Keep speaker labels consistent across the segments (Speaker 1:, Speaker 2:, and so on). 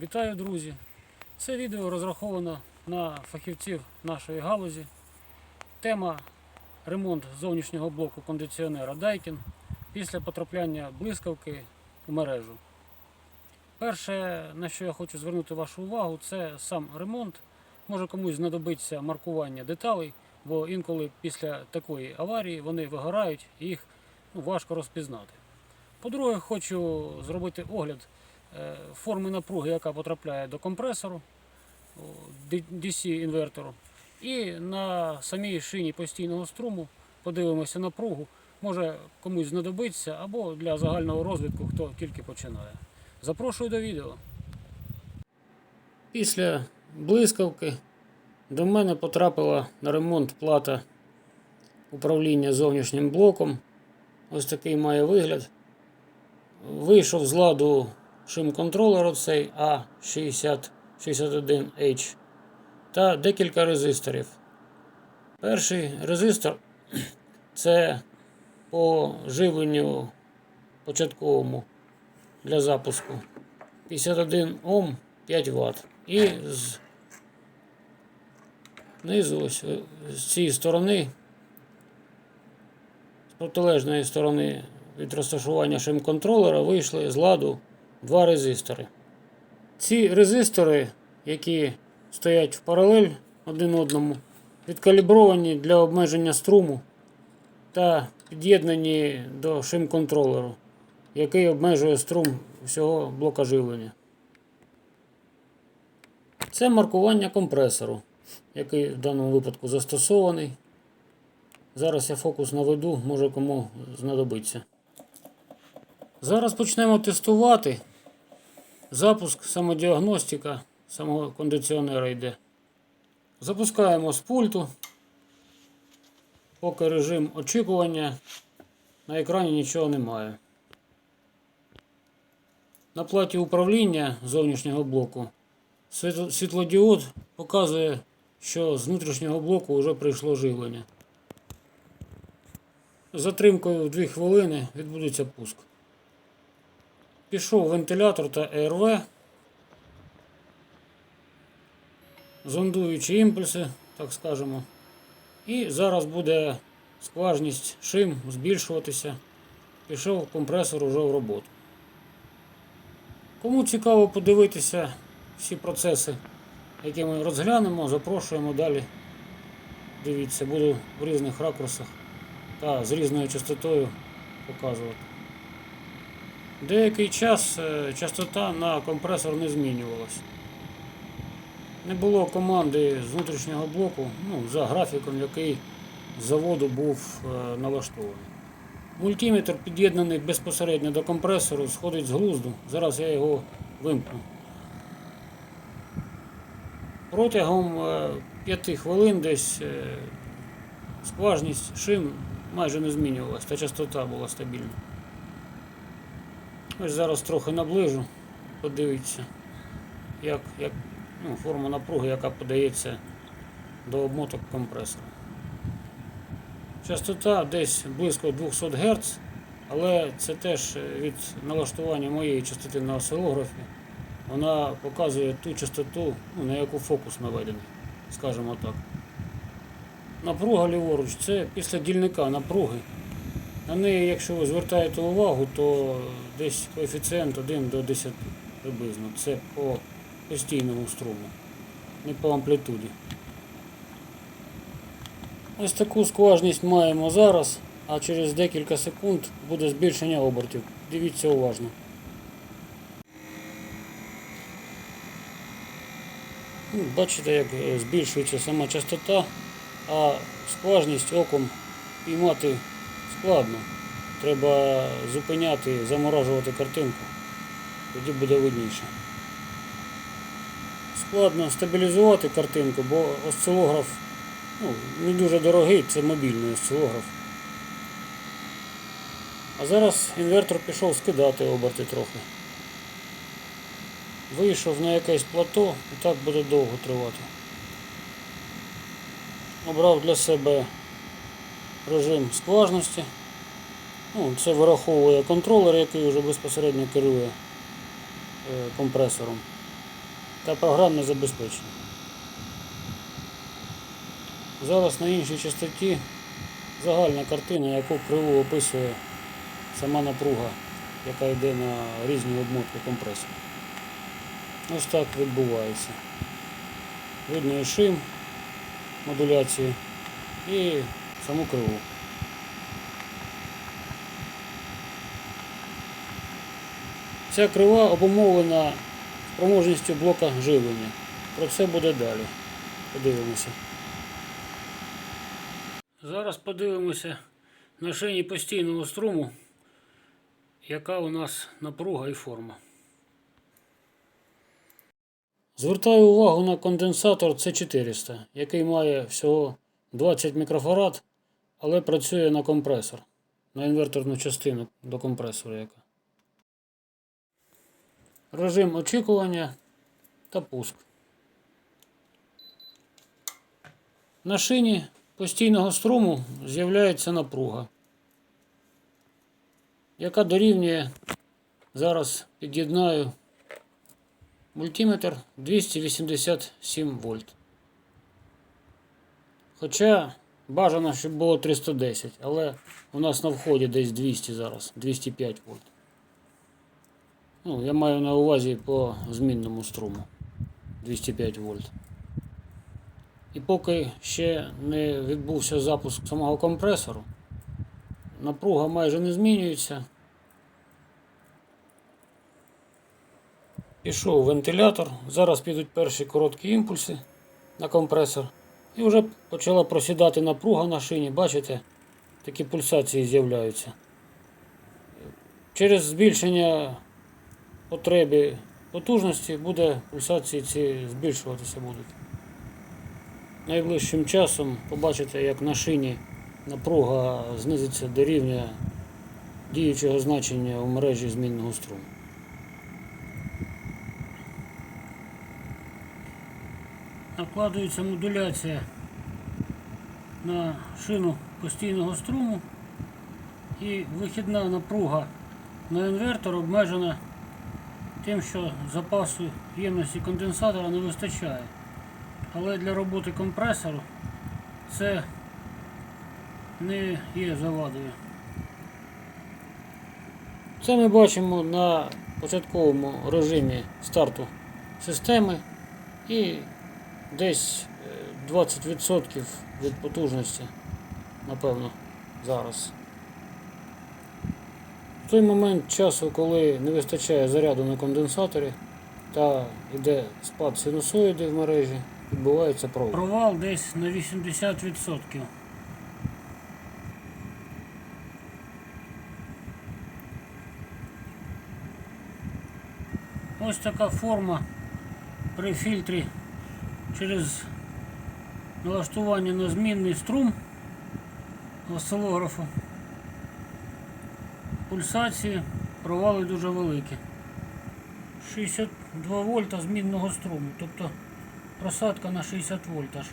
Speaker 1: Вітаю, друзі! Це відео розраховано на фахівців нашої галузі. Тема ремонт зовнішнього блоку кондиціонера Daikin після потрапляння блискавки у мережу. Перше, на що я хочу звернути вашу увагу, це сам ремонт. Може комусь знадобиться маркування деталей, бо інколи після такої аварії вони вигорають і їх ну, важко розпізнати. По-друге, хочу зробити огляд форми напруги, яка потрапляє до компресору DC інвертору. І на самій шині постійного струму подивимося напругу. Може комусь знадобиться або для загального розвитку, хто тільки починає. Запрошую до відео. Після блискавки до мене потрапила на ремонт плата управління зовнішнім блоком. Ось такий має вигляд. Вийшов з ладу шим-контролер оцей A6061H та декілька резисторів. Перший резистор це по живленню початковому для запуску 51 Ом 5 Вт. І з знизу ось е, з цієї сторони, з протилежної сторони від розташування шим-контролера вийшли з ладу два резистори. Ці резистори, які стоять в паралель один одному, відкалібровані для обмеження струму та під'єднані до шим-контролеру, який обмежує струм всього блока живлення. Це маркування компресору, який в даному випадку застосований. Зараз я фокус наведу, може кому знадобиться. Зараз почнемо тестувати. Запуск самодіагностика самого кондиціонера йде. Запускаємо з пульту. Поки режим очікування. На екрані нічого немає. На платі управління зовнішнього блоку світлодіод показує, що з внутрішнього блоку вже прийшло живлення. Затримкою в 2 хвилини відбудеться пуск. Пішов вентилятор та ЕРВ. Зондуючі імпульси, так скажемо. І зараз буде скважність шим збільшуватися. Пішов компресор уже в роботу. Кому цікаво подивитися всі процеси, які ми розглянемо, запрошуємо далі. Дивіться, буду в різних ракурсах та з різною частотою показувати. Деякий час е, частота на компресор не змінювалася. Не було команди з внутрішнього блоку ну, за графіком, який з заводу був е, налаштований. Мультиметр під'єднаний безпосередньо до компресору, сходить з глузду. Зараз я його вимкну. Протягом 5 хвилин десь е, скважність шин майже не змінювалася, та частота була стабільна. Ось зараз трохи наближу, подивіться, як, як ну, форма напруги, яка подається до обмоток компресора. Частота десь близько 200 Гц, але це теж від налаштування моєї частоти на осцилографі. Вона показує ту частоту, ну, на яку фокус наведений, скажімо так. Напруга ліворуч це після дільника напруги. На неї, якщо ви звертаєте увагу, то десь коефіцієнт 1 до 10 приблизно. Це по постійному струму, не по амплітуді. Ось таку скважність маємо зараз, а через декілька секунд буде збільшення обертів. Дивіться уважно. Ну, Бачите, як е, збільшується сама частота, а скважність оком піймати складно. Треба зупиняти, заморажувати картинку, тоді буде видніше. Складно стабілізувати картинку, бо осцилограф ну, не дуже дорогий, це мобільний осцилограф. А зараз інвертор пішов скидати оберти трохи. Вийшов на якесь плато і так буде довго тривати. Обрав для себе режим скважності. Ну, це вираховує контролер, який вже безпосередньо керує е, компресором. та програмне забезпечення. Зараз на іншій частоті загальна картина, яку криву описує сама напруга, яка йде на різні обмотки компресора. Ось так відбувається. Видно і шим модуляції і саму криву. Ця крива обумовлена спроможністю блока живлення. Про це буде далі. Подивимося. Зараз подивимося на шині постійного струму, яка у нас напруга і форма. Звертаю увагу на конденсатор C400, який має всього 20 мікрофарад, але працює на компресор, на інверторну частину до компресора. яка. Режим очікування та пуск. На шині постійного струму з'являється напруга, яка дорівнює, зараз під'єднаю мультиметр 287 вольт. Хоча бажано, щоб було 310, але у нас на вході десь 200 зараз, 205 вольт. Ну, я маю на увазі по змінному струму 205 вольт. І поки ще не відбувся запуск самого компресору, напруга майже не змінюється. Пішов вентилятор, зараз підуть перші короткі імпульси на компресор. І вже почала просідати напруга на шині, бачите, такі пульсації з'являються. Через збільшення потреби потужності буде пульсації ці збільшуватися будуть. Найближчим часом побачите, як на шині напруга знизиться до рівня діючого значення у мережі змінного струму. Накладується модуляція на шину постійного струму і вихідна напруга на інвертор обмежена тим, що запасу ємності конденсатора не вистачає. Але для роботи компресору це не є завадою. Це ми бачимо на початковому режимі старту системи і десь е, 20% від потужності, напевно, зараз. В той момент часу, коли не вистачає заряду на конденсаторі та йде спад синусоїди в мережі, відбувається провал. Провал десь на 80%. Ось така форма при фільтрі через налаштування на змінний струм осцилографу. Пульсації, провали дуже великі. 62 вольта змінного струму, тобто просадка на 60 вольт аж.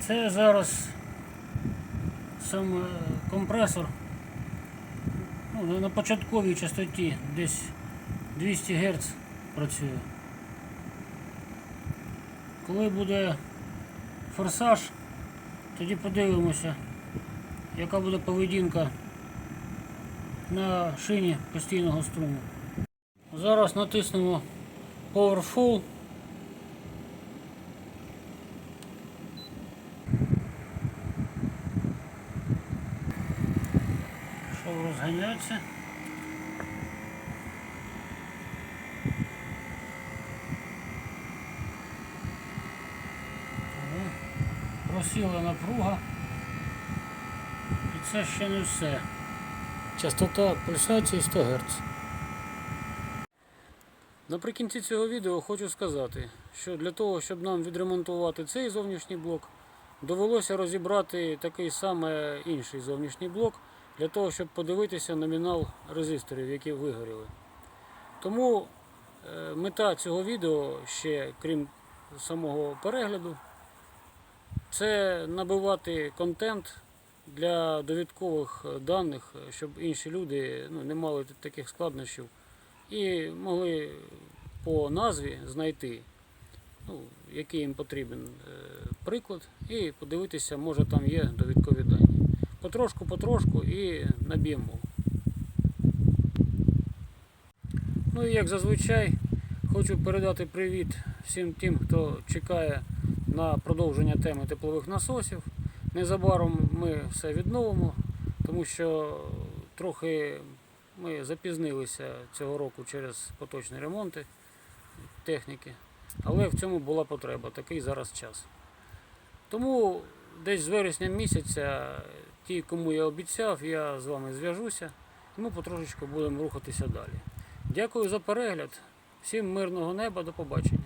Speaker 1: Це зараз сам е, компресор ну, на початковій частоті десь 200 Гц працює. Коли буде форсаж, тоді подивимося, яка буде поведінка на шині постійного струму. Зараз натиснемо Powerful. Пішов розганятися. Просіла напруга. І це ще не все. Частота пульсації 100 Гц. Наприкінці цього відео хочу сказати, що для того, щоб нам відремонтувати цей зовнішній блок, довелося розібрати такий саме інший зовнішній блок, для того, щоб подивитися номінал резисторів, які вигоріли. Тому е, мета цього відео, ще крім самого перегляду, це набивати контент для довідкових даних, щоб інші люди ну, не мали таких складнощів і могли по назві знайти, ну, який їм потрібен е, приклад, і подивитися, може там є довідкові дані. Потрошку, потрошку і наб'ємо. Ну і як зазвичай, хочу передати привіт всім тим, хто чекає на продовження теми теплових насосів. Незабаром ми все відновимо, тому що трохи ми запізнилися цього року через поточні ремонти техніки, але в цьому була потреба, такий зараз час. Тому десь з вересня місяця, ті, кому я обіцяв, я з вами зв'яжуся, і ми потрошечку будемо рухатися далі. Дякую за перегляд. Всім мирного неба, до побачення.